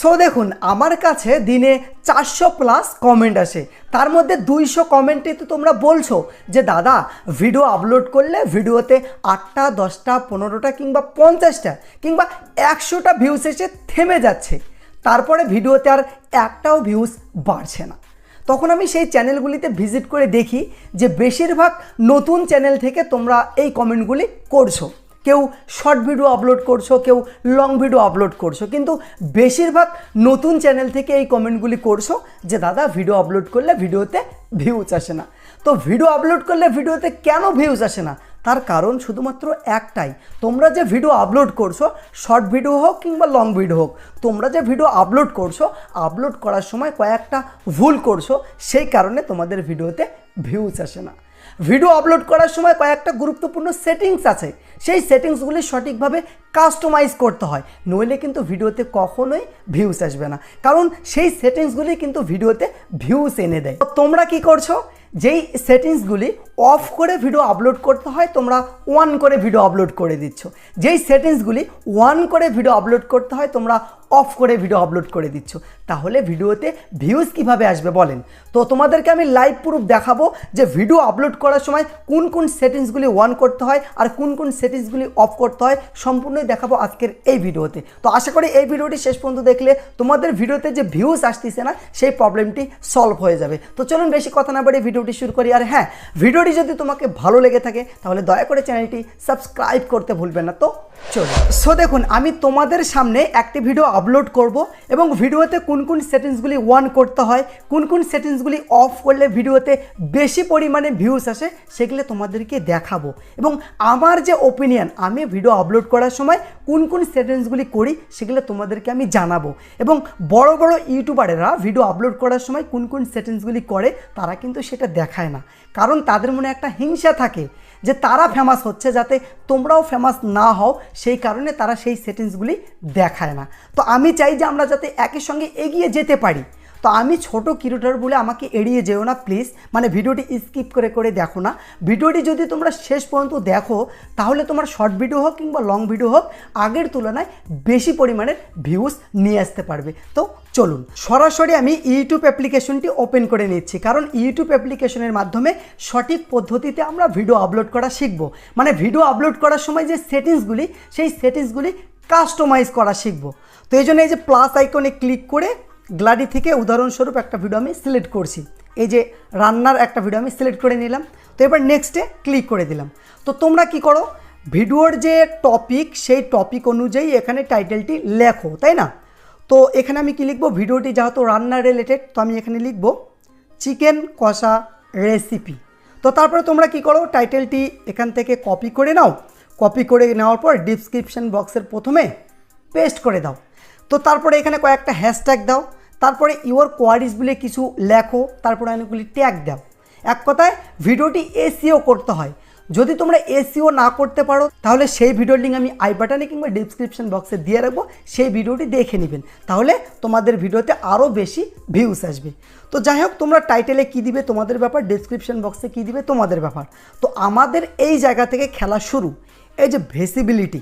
So দেখুন, আমার কাছে দিনে চারশো প্লাস কমেন্ট আসে। তার মধ্যে দুইশো কমেন্টে তো তোমরা বলছো যে, দাদা ভিডিও আপলোড করলে ভিডিওতে আটটা, দশটা, পনেরোটা কিংবা পঞ্চাশটা কিংবা একশোটা ভিউস এসে থেমে যাচ্ছে। তারপরে ভিডিওতে আর একটাও ভিউস বাড়ছে না। তখন আমি সেই চ্যানেলগুলিতে ভিজিট করে দেখি যে, বেশিরভাগ নতুন চ্যানেল থেকে তোমরা এই কমেন্টগুলি করছ। কেউ শর্ট ভিডিও আপলোড করছ, কেউ লং ভিডিও আপলোড করছ, কিন্তু বেশিরভাগ নতুন চ্যানেল থেকে এই কমেন্টগুলি করছ যে, দাদা ভিডিও আপলোড করলে ভিডিওতে ভিউজ আসে না। তো ভিডিও আপলোড করলে ভিডিওতে কেন ভিউজ আসে না? তার কারণ শুধুমাত্র একটাই, তোমরা যে ভিডিও আপলোড করছ শর্ট ভিডিও হোক কিংবা লং ভিডিও হোক, তোমরা যে ভিডিও আপলোড করছ আপলোড করার সময় কয়েকটা ভুল করছ, সেই কারণে তোমাদের ভিডিওতে ভিউজ আসে না। ভিডিও আপলোড করার সময় কয়েকটা গুরুত্বপূর্ণ সেটিংস আছে সেই সেটিংসগুলি সঠিকভাবে কাস্টমাইজ করতে হয়। নইলে কিন্তু ভিডিওতে কখনোই ভিউস আসবে না। কারণ সেই সেটিংসগুলি কিন্তু ভিডিওতে ভিউস এনে দেয়। তোমরা কি করছ? যেই সেটিংসগুলি অফ করে ভিডিও আপলোড করতে হয়, তোমরা ওয়ান করে ভিডিও আপলোড করে দিচ্ছ। যেই সেটিংসগুলি ওয়ান করে ভিডিও আপলোড করতে হয়, তোমরা অফ করে ভিডিও আপলোড করে দিচ্ছ। তাহলে ভিডিওতে ভিউজ কীভাবে আসবে বলেন? তো তোমাদেরকে আমি লাইভ প্রুফ দেখাবো যে ভিডিও আপলোড করার সময় কোন কোন সেটিংসগুলি ওয়ান করতে হয় আর কোন কোন সেটিংসগুলি অফ করতে হয় সম্পূর্ণই দেখাবো আজকের এই ভিডিওতে। তো আশা করি এই ভিডিওটি শেষ পর্যন্ত দেখলে তোমাদের ভিডিওতে যে ভিউজ আসতেছে না, সেই প্রবলেমটি সলভ হয়ে যাবে। তো চলুন বেশি কথা না বাড়িয়ে ভিডিওটি শুরু করি। আর হ্যাঁ ভিডিওটি যদি তোমাকে ভালো লেগে থাকে, তাহলে দয়া করে চ্যানেলটি সাবস্ক্রাইব করতে ভুলবেন না। তো চলুন সো দেখুন, আমি তোমাদের সামনে একটি ভিডিও আপলোড করব এবং ভিডিওতে কোন কোন সেটিংসগুলি ওয়ান করতে হয়, কোন কোন সেটিংসগুলি অফ করলে ভিডিওতে বেশি পরিমাণে ভিউস আসে, সেগুলো তোমাদেরকে দেখাবো। এবং আমার যে ওপিনিয়ন আমি ভিডিও আপলোড করার সময় কোন কোন সেটিংসগুলি করি, সেগুলো তোমাদেরকে আমি জানাব। এবং বড় বড় ইউটিউবারেরা ভিডিও আপলোড করার সময় কোন কোন সেটিংসগুলি করে, তারা কিন্তু সেটা দেখায় না। কারণ তাদের মনে একটা হিংসা থাকে যে তারা ফেমাস হচ্ছে যাতে তোমরাও ফেমাস না হও, সেই কারণে তারা সেই সেটিংসগুলি দেখায় না। তো আমি চাই যে আমরা যাতে একই সঙ্গে এগিয়ে যেতে পারি। তো আমি ছোট ক্রিয়েটর বলে আমাকে এড়িয়ে যেও না প্লিজ মানে ভিডিওটি স্কিপ করে করে দেখো না। ভিডিওটি যদি তোমরা শেষ পর্যন্ত দেখো, তাহলে তোমার শর্ট ভিডিও হোক কিংবা লং ভিডিও হোক, আগের তুলনায় বেশি পরিমাণের ভিউজ নিয়ে আসতে পারবে। তো চলুন, সরাসরি আমি ইউটিউব অ্যাপ্লিকেশনটি ওপেন করে নিচ্ছি। কারণ ইউটিউব অ্যাপ্লিকেশনের মাধ্যমে সঠিক পদ্ধতিতে আমরা ভিডিও আপলোড করা শিখব। মানে ভিডিও আপলোড করার সময় যে সেটিংসগুলি সেই সেটিংসগুলি কাস্টমাইজ করা শিখব। তো এই জন্য এই যে প্লাস আইকনে ক্লিক করে গ্লাডি থেকে উদাহরণস্বরূপ একটা ভিডিও আমি সিলেক্ট করছি। এই যে রান্নার একটা ভিডিও আমি সিলেক্ট করে নিলাম। তো এবার নেক্সটে ক্লিক করে দিলাম। তো তোমরা কি করো? ভিডিওর যে টপিক সেই টপিক অনুযায়ী এখানে টাইটেলটি লেখো, তাই না? তো এখানে আমি কি লিখব? ভিডিওটি যেহেতু রান্না রিলেটেড তো আমি এখানে লিখব চিকেন কষা রেসিপি তো তারপরে তোমরা কি করো? টাইটেলটি এখান থেকে কপি করে নাও। কপি করে নেওয়ার পর ডিসক্রিপশন বক্সের প্রথমে পেস্ট করে দাও। তো তারপরে এখানে কয়েকটা হ্যাশট্যাগ দাও। তারপরে ইওর কোয়ারিজ বলে কিছু লেখো, তারপরে অনেকগুলি ট্যাগ দাও। এক কথায়, ভিডিওটি এসিও করতে হয়। যদি তোমরা এসিও না করতে পারো, তাহলে সেই ভিডিওর লিঙ্ক আমি আই বাটনে কিংবা ডিসক্রিপশন বক্সে দিয়ে রাখব, সেই ভিডিওটি দেখে নেবেন। তাহলে তোমাদের ভিডিওতে আরও বেশি ভিউস আসবে। তো যাই হোক তোমরা টাইটেলে কী দিবে তোমাদের ব্যাপার ডিসক্রিপশন বক্সে কী দিবে তোমাদের ব্যাপার। তো আমাদের এই জায়গা থেকে খেলা শুরু। এই যে ভেসিবিলিটি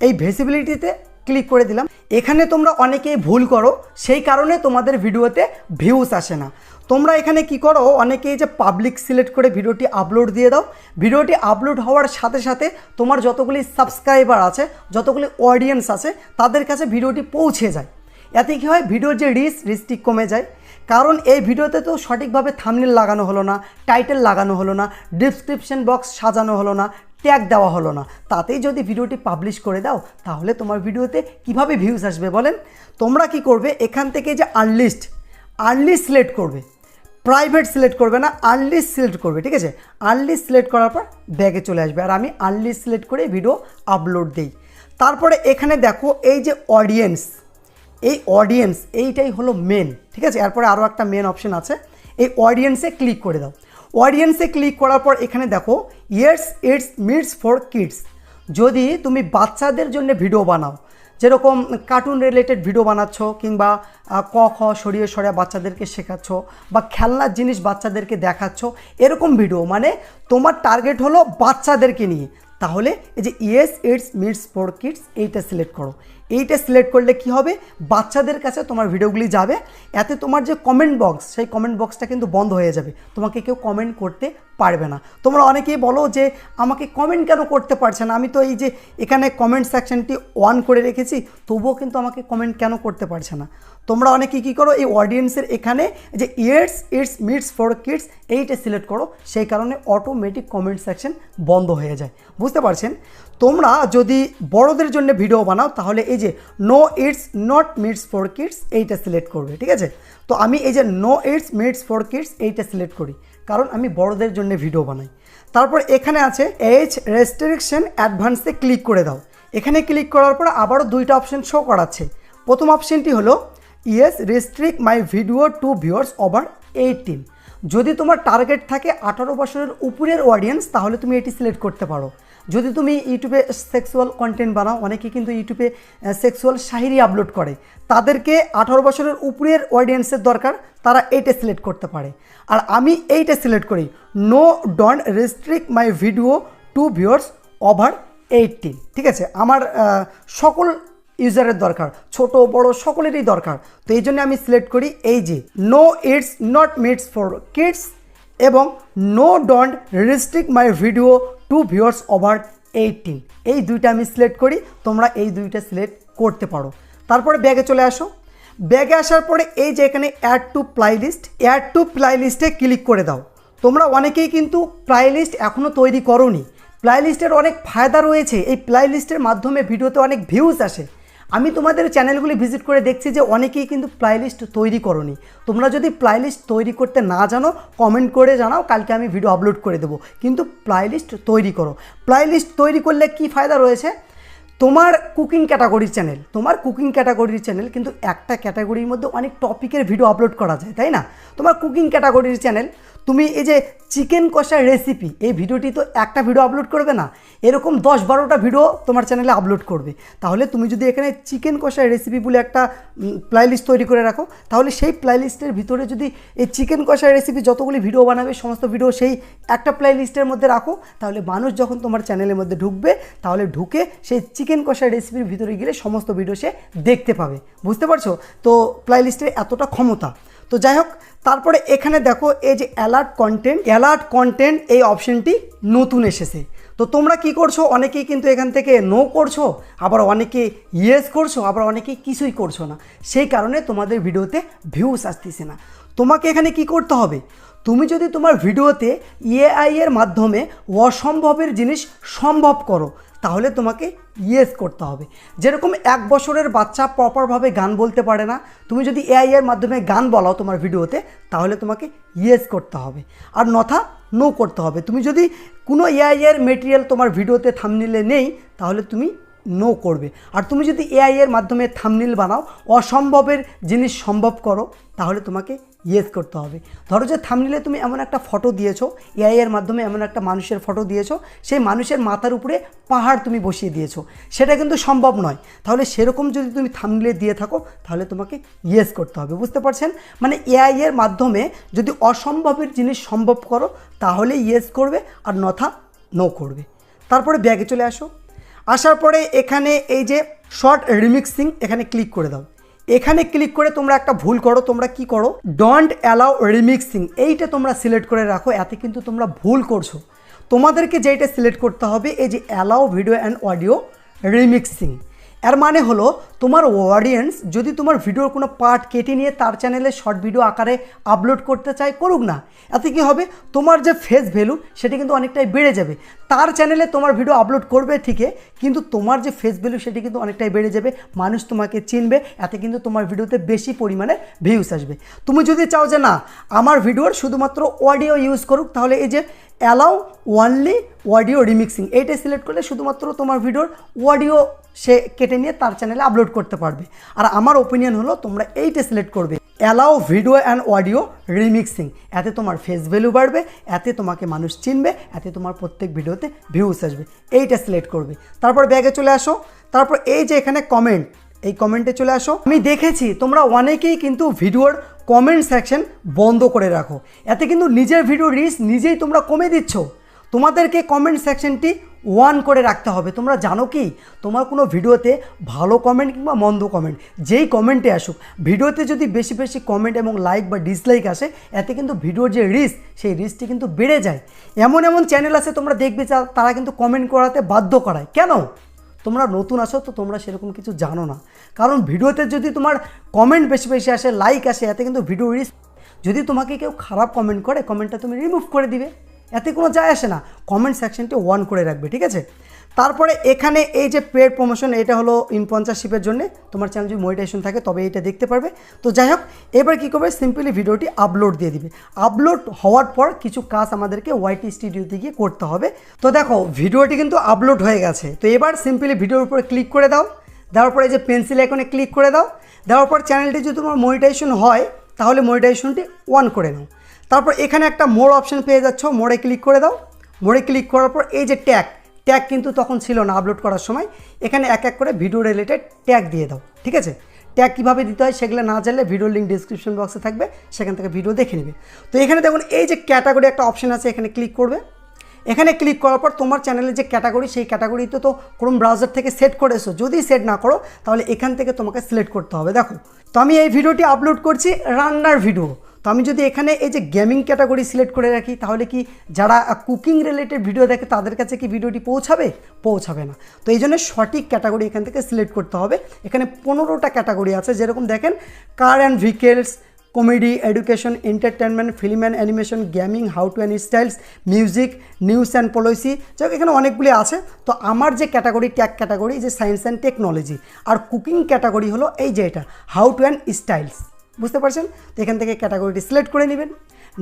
এই ভেসিবিলিটিতে ক্লিক করে দিলাম। এখানে তোমরা অনেকেই ভুল করো, সেই কারণে তোমাদের ভিডিওতে ভিউস আসে না। তোমরা এখানে কি করো, অনেকেই যে পাবলিক সিলেক্ট করে ভিডিওটি আপলোড দিয়ে দাও। ভিডিওটি আপলোড হওয়ার সাথে সাথে তোমার যতগুলি সাবস্ক্রাইবার আছে, যতগুলি অডিয়েন্স আছে, তাদের কাছে ভিডিওটি পৌঁছে যায়। এতে কী হয়, ভিডিওর যে রিচ রিচটি কমে যায়। কারণ এই ভিডিওতে তো সঠিকভাবে থামনেল লাগানো হলো না টাইটেল লাগানো হলো না ডিসক্রিপশন বক্স সাজানো হলো না ট্যাগ দেওয়া হলো না। তাতেই যদি ভিডিওটি পাবলিশ করে দাও, তাহলে তোমার ভিডিওতে কীভাবে ভিউজ আসবে বলেন? তোমরা কি করবে? এখান থেকে যে আনলিস্ট আনলিস্ট সিলেক্ট করবে। প্রাইভেট সিলেক্ট করবে না আনলিস্ট সিলেক্ট করবে, ঠিক আছে? আনলিস্ট সিলেক্ট করার পর ব্যাগে চলে আসবে। আর আমি আনলিস্ট সিলেক্ট করে ভিডিও আপলোড দিই। তারপরে এখানে দেখো এই যে অডিয়েন্স এই অডিয়েন্স এইটাই হলো মেন ঠিক আছে? এরপরে আরও একটা মেন অপশন আছে। এই অডিয়েন্সে ক্লিক করে দাও। অডিয়েন্সে ক্লিক করার পর এখানে দেখো yes it's made for kids যদি তুমি বাচ্চাদের জন্য ভিডিও বানাও, যেরকম কার্টুন রিলেটেড ভিডিও বানাচ্ছ, কিংবা ক, খ, সরিয়ে সরিয়ে বাচ্চাদেরকে শেখাচ্ছ, বা খেলনার জিনিস বাচ্চাদেরকে দেখাচ্ছ, এরকম ভিডিও মানে তোমার টার্গেট হলো বাচ্চাদেরকে নিয়ে। তাহলে এই যে yes it's made for kids এইটা সিলেক্ট করো। এইটা সিলেক্ট করলে কি হবে? বাচ্চাদের কাছে তোমার ভিডিওগুলি যাবে। এতে তোমার যে কমেন্ট বক্স সেই কমেন্ট বক্সটা কিন্তু বন্ধ হয়ে যাবে। তোমাকে কেউ কমেন্ট করতে পারবে না। তোমরা অনেকেই বলো যে, আমাকে কমেন্ট কেন করতে পারছে না? আমি তো এই যে এখানে কমেন্ট সেকশনটি অন করে রেখেছি, তবুও কিন্তু আমাকে কমেন্ট কেন করতে পারছে না? তোমরা অনেকে কী করো, এই অডিয়েন্সের এখানে যে yes it's made for kids এইটা সিলেক্ট করো। সেই কারণে অটোমেটিক কমেন্ট সেকশন বন্ধ হয়ে যায়। বুঝতে পারছেন? তোমরা যদি বড়দের জন্য ভিডিও বানাও, তাহলে এই যে no it's not made for kids এইটা সিলেক্ট করবে, ঠিক আছে? তো আমি এই যে no it's made for kids এইটা সিলেক্ট করি। কারণ আমি বড়দের জন্য ভিডিও বানাই। তারপর এখানে আছে এজ রেস্ট্রিকশন অ্যাডভান্সে ক্লিক করে দাও। এখানে ক্লিক করার পর আবারও দুইটা অপশন শো করাচ্ছে। প্রথম অপশনটি হলো yes restrict my video to viewers over eighteen যদি তোমার টার্গেট থাকে আঠারো বছরের উপরের অডিয়েন্স তাহলে তুমি এটি সিলেক্ট করতে পারো। যদি তুমি ইউটিউবে সেক্সুয়াল কন্টেন্ট বানাও, অনেকে কিন্তু ইউটিউবে সেক্সুয়াল শাহিরি আপলোড করে। তাদেরকে আঠারো বছরের উপরের অডিয়েন্সের দরকার, তারা এইটা সিলেক্ট করতে পারে। আর আমি এইটা সিলেক্ট করি no don't restrict my video to viewers over eighteen ঠিক আছে? আমার সকল ইউজারের দরকার, ছোট, বড়, সকলেরই দরকার। তো এই জন্য আমি সিলেক্ট করি এই যে no it's not made for kids এবং no don't restrict my video to viewers over eighteen এই দুইটা আমি সিলেক্ট করি, তোমরা এই দুইটা সিলেক্ট করতে পারো। তারপরে ব্যাগে চলে আসো। ব্যাগে আসার পরে এই যে এখানে add to playlist add to প্লাইলিস্টে click করে দাও। তোমরা অনেকেই কিন্তু প্লাইলিস্ট এখনও তৈরি করোনি। প্লাইলিস্টের অনেক ফায়দা রয়েছে। এই প্লাইলিস্টের মাধ্যমে ভিডিওতে অনেক ভিউজ আসে। আমি তোমাদের চ্যানেলগুলি ভিজিট করে দেখছি যে অনেকেই কিন্তু প্লাইলিস্ট তৈরি করনি। তোমরা যদি প্লাইলিস্ট তৈরি করতে না জানো কমেন্ট করে জানাও, কালকে আমি ভিডিও আপলোড করে দেবো। কিন্তু প্লাইলিস্ট তৈরি করো। প্লাইলিস্ট তৈরি করলে কি ফায়দা রয়েছে? তোমার কুকিং ক্যাটাগরির চ্যানেল তোমার কুকিং ক্যাটাগরির চ্যানেল কিন্তু একটা ক্যাটাগরির মধ্যে অনেক টপিকের ভিডিও আপলোড করা যায়, তাই না? তোমার কুকিং ক্যাটাগরির চ্যানেল তুমি এই যে চিকেন কষার রেসিপি এই ভিডিওটি তো একটা ভিডিও আপলোড করবে না, এরকম দশ বারোটা ভিডিও তোমার চ্যানেলে আপলোড করবে। তাহলে তুমি যদি এখানে চিকেন কষার রেসিপি বলে একটা প্লাইলিস্ট তৈরি করে রাখো, তাহলে সেই প্লাইলিস্টের ভিতরে যদি এই চিকেন কষার রেসিপি যতগুলি ভিডিও বানাবে, সমস্ত ভিডিও সেই একটা প্লাইলিস্টের মধ্যে রাখো, তাহলে মানুষ যখন তোমার চ্যানেলের মধ্যে ঢুকবে, তাহলে ঢুকে সেই চিকেন কষার রেসিপির ভিতরে গেলে সমস্ত ভিডিও সে দেখতে পাবে। বুঝতে পারছ? তো প্লাইলিস্টের এতটা ক্ষমতা। তো যাই হোক তারপরে এখানে দেখো এই যে অ্যালার্ট কন্টেন্ট অ্যালার্ট কন্টেন্ট এই অপশনটি নতুন এসেছে। তো তোমরা কি করছ? অনেকেই কিন্তু এখান থেকে নো করছ, আবার অনেকে ইয়েস করছ, আবার অনেকে কিছুই করছ না। সেই কারণে তোমাদের ভিডিওতে ভিউস আসতেছে না। তোমাকে এখানে কি করতে হবে? তুমি যদি তোমার ভিডিওতে এআই এর মাধ্যমে অসম্ভবের জিনিস সম্ভব করো তাহলে তোমাকে ইয়েস করতে হবে। যেরকম এক বছরের বাচ্চা প্রপারভাবে গান বলতে পারে না, তুমি যদি এআই এর মাধ্যমে গান বলাও তোমার ভিডিওতে, তাহলে তোমাকে ইয়েস করতে হবে। আর নথা নো করতে হবে। তুমি যদি কোনো এআই এর মেটেরিয়াল তোমার ভিডিওতে থামনিলে নেই, তাহলে তুমি নো করবে। আর তুমি যদি এআই এর মাধ্যমে থামনিল বানাও, অসম্ভবের জিনিস সম্ভব করো, তাহলে তোমাকে ইয়েস করতে হবে। ধরো যে থামনিলে তুমি এমন একটা ফটো দিয়েছ এআই এর মাধ্যমে এমন একটা মানুষের ফটো দিয়েছ, সেই মানুষের মাথার উপরে পাহাড় তুমি বসিয়ে দিয়েছ। সেটা কিন্তু সম্ভব নয়। তাহলে সেরকম যদি তুমি থামনিলে দিয়ে থাকো, তাহলে তোমাকে ইয়েস করতে হবে। বুঝতে পারছেন? মানে এআই এর মাধ্যমে যদি অসম্ভবের জিনিস সম্ভব করো তাহলে ইয়েস করবে আর নথা নো করবে। তারপরে ব্যাগে চলে আসো। আসার পরে এখানে এই যে শর্ট রিমিক্সিং, এখানে ক্লিক করে দাও। এখানে ক্লিক করে তোমরা একটা ভুল করো, তোমরা কি করো? ডন্ট অ্যালাউ রিমিক্সিং এইটা তোমরা সিলেক্ট করে রাখো, এতে কিন্তু তোমরা ভুল করছ। তোমাদেরকে যেইটা সিলেক্ট করতে হবে, এই যে allow video and audio remixing এর মানে হলো তোমার অডিয়েন্স যদি তোমার ভিডিওর কোনো পার্ট কেটে নিয়ে তার চ্যানেলে শর্ট ভিডিও আকারে আপলোড করতে চায়, করুক না। এতে কী হবে? তোমার যে ফেস ভ্যালু সেটা কিন্তু অনেকটাই বেড়ে যাবে। তার চ্যানেলে তোমার ভিডিও আপলোড করবে ঠিকই, কিন্তু তোমার যে ফেস ভ্যালু সেটি কিন্তু অনেকটাই বেড়ে যাবে। মানুষ তোমাকে চিনবে, এতে কিন্তু তোমার ভিডিওতে বেশি পরিমাণে ভিউস আসবে। তুমি যদি চাও যে না, আমার ভিডিওর শুধুমাত্র অডিও ইউজ করুক, তাহলে এই যে অ্যালাউ ওয়ানলি অডিও রিমিক্সিং এইটা সিলেক্ট করলে শুধুমাত্র তোমার ভিডিওর অডিও সে কেটে নিয়ে তার চ্যানেলে আপলোড করতে পারবে। আর আমার ওপিনিয়ন হলো, তোমরা এইটা সিলেক্ট করবে। Allow video and audio remixing এতে তোমার ফেস ভ্যালু বাড়বে, এতে তোমাকে মানুষ চিনবে, এতে তোমার প্রত্যেক ভিডিওতে ভিউস আসবে। এইটা সিলেক্ট করবে। তারপর ব্যাগে চলে আসো। তারপর এই যে এখানে কমেন্ট এই কমেন্টে চলে আসো। আমি দেখেছি, তোমরা অনেকেই কিন্তু ভিডিওর কমেন্ট সেকশন বন্ধ করে রাখো। এতে কিন্তু নিজের ভিডিও রিচ নিজেই তোমরা কমে দিচ্ছ। তোমাদেরকে কমেন্ট সেকশনটি ওয়ান করে রাখতে হবে। তোমরা জানো কি? তোমার কোনো ভিডিওতে ভালো কমেন্ট কিংবা মন্দ কমেন্ট যেই কমেন্টে আসুক, ভিডিওতে যদি বেশি বেশি কমেন্ট এবং লাইক বা ডিসলাইক আসে, এতে কিন্তু ভিডিওর যে রিস্ক সেই রিস্কটি কিন্তু বেড়ে যায়। এমন এমন চ্যানেল আছে তোমরা দেখবে তারা কিন্তু কমেন্ট করাতে বাধ্য করায়। কেন? তোমরা নতুন আসো তো তোমরা সেরকম কিছু জানো না। কারণ ভিডিওতে যদি তোমার কমেন্ট বেশি বেশি আসে লাইক আসে, এতে কিন্তু ভিডিও রিস্ক যদি তোমাকে কেউ খারাপ কমেন্ট করে কমেন্টটা তুমি রিমুভ করে দিবে। এতে কোনো যায় আসে না। কমেন্ট সেকশনটি ওয়ান করে রাখবে, ঠিক আছে? তারপরে এখানে এই যে পেড প্রমোশন এটা হলো ইন স্পন্সরশিপের জন্য। তোমার চ্যানেল যদি মনিটাইজেশন থাকে, তবে এটা দেখতে পারবে। তো যাই হোক, এবার কী করবে? সিম্পলি ভিডিওটি আপলোড দিয়ে দিবে। আপলোড হওয়ার পর কিছু কাজ আমাদেরকে ওয়াইটি স্টুডিওতে গিয়ে করতে হবে। তো দেখো, ভিডিওটি কিন্তু আপলোড হয়ে গেছে। তো এবার সিম্পলি ভিডিওর উপরে ক্লিক করে দাও। দেওয়ার পরে এই যে পেন্সিল আইকনে ক্লিক করে দাও। দেওয়ার পর চ্যানেলটি যদি তোমার মনিটাইজেশন হয় তাহলে মনিটাইজেশনটি অন করে নাও। তারপর এখানে একটা মোড় অপশান পেয়ে যাচ্ছ মোড়ে ক্লিক করে দাও। মোড়ে ক্লিক করার পর এই যে ট্যাগ ট্যাগ কিন্তু তখন ছিল না আপলোড করার সময়। এখানে এক এক করে ভিডিও রিলেটেড ট্যাগ দিয়ে দাও, ঠিক আছে? ট্যাগ কীভাবে দিতে হয় সেগুলো না জানলে ভিডিও লিঙ্ক ডিসক্রিপশন বক্সে থাকবে, সেখান থেকে ভিডিও দেখে নেবে। তো এখানে দেখুন এই যে ক্যাটাগরি একটা অপশান আছে, এখানে ক্লিক করবে। এখানে ক্লিক করার পর তোমার চ্যানেলের যে ক্যাটাগরি সেই ক্যাটাগরিতে তো ক্রোম ব্রাউজার থেকে সেট করেছ যদি সেট না করো, তাহলে এখান থেকে তোমাকে সিলেক্ট করতে হবে। দেখো, তো আমি এই ভিডিওটি আপলোড করছি রান্নার ভিডিও তো আমি যদি এখানে এই যে গেমিং ক্যাটাগরি সিলেক্ট করে রাখি, তাহলে কি যারা কুকিং রিলেটেড ভিডিও দেখে, তাদের কাছে কি ভিডিওটি পৌঁছাবে? পৌঁছাবে না। তো এই জন্য সঠিক ক্যাটাগরি এখান থেকে সিলেক্ট করতে হবে। এখানে পনেরোটা ক্যাটাগরি আছে। যেরকম দেখেন car and vehicles comedy education entertainment film and animation gaming how to and styles music news and policy যাই এখানে অনেকগুলি আছে। তো আমার যে ক্যাটাগরি ট্যাগ ক্যাটাগরি যে সায়েন্স অ্যান্ড টেকনোলজি আর কুকিং ক্যাটাগরি হলো এই যে এটা হাউ টু অ্যান্ড স্টাইলস বুঝতে পারছেন? তো এখান থেকে ক্যাটাগরিটি সিলেক্ট করে নেবেন।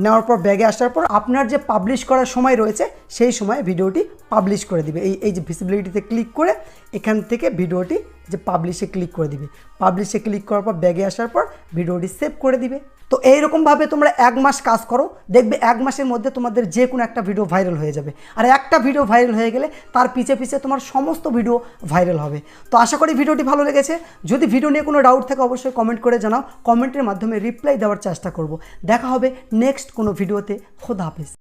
নেওয়ার পর ব্যাগে আসার পর, আপনার যে পাবলিশ করার সময় রয়েছে, সেই সময় ভিডিওটি পাবলিশ করে দিবে। এই এই যে ভিসিবিলিটিতে ক্লিক করে এখান থেকে ভিডিওটি যে পাবলিশে ক্লিক করে দিবে। পাবলিশে ক্লিক করার পর ব্যাগে আসার পর ভিডিওটি সেভ করে দিবে। তো এইরকমভাবে তোমরা এক মাস কাজ করো, দেখবে এক মাসের মধ্যে তোমাদের যে কোনো একটা ভিডিও ভাইরাল হয়ে যাবে। আর একটা ভিডিও ভাইরাল হয়ে গেলে তার পিছে পিছে তোমার সমস্ত ভিডিও ভাইরাল হবে। তো আশা করি ভিডিওটি ভালো লেগেছে। যদি ভিডিও নিয়ে কোনো ডাউট থাকে, অবশ্যই কমেন্ট করে জানাও। কমেন্টের মাধ্যমে রিপ্লাই দেওয়ার চেষ্টা করব। দেখা হবে নেক্সট কোনো ভিডিওতে খোদা হাফেজ।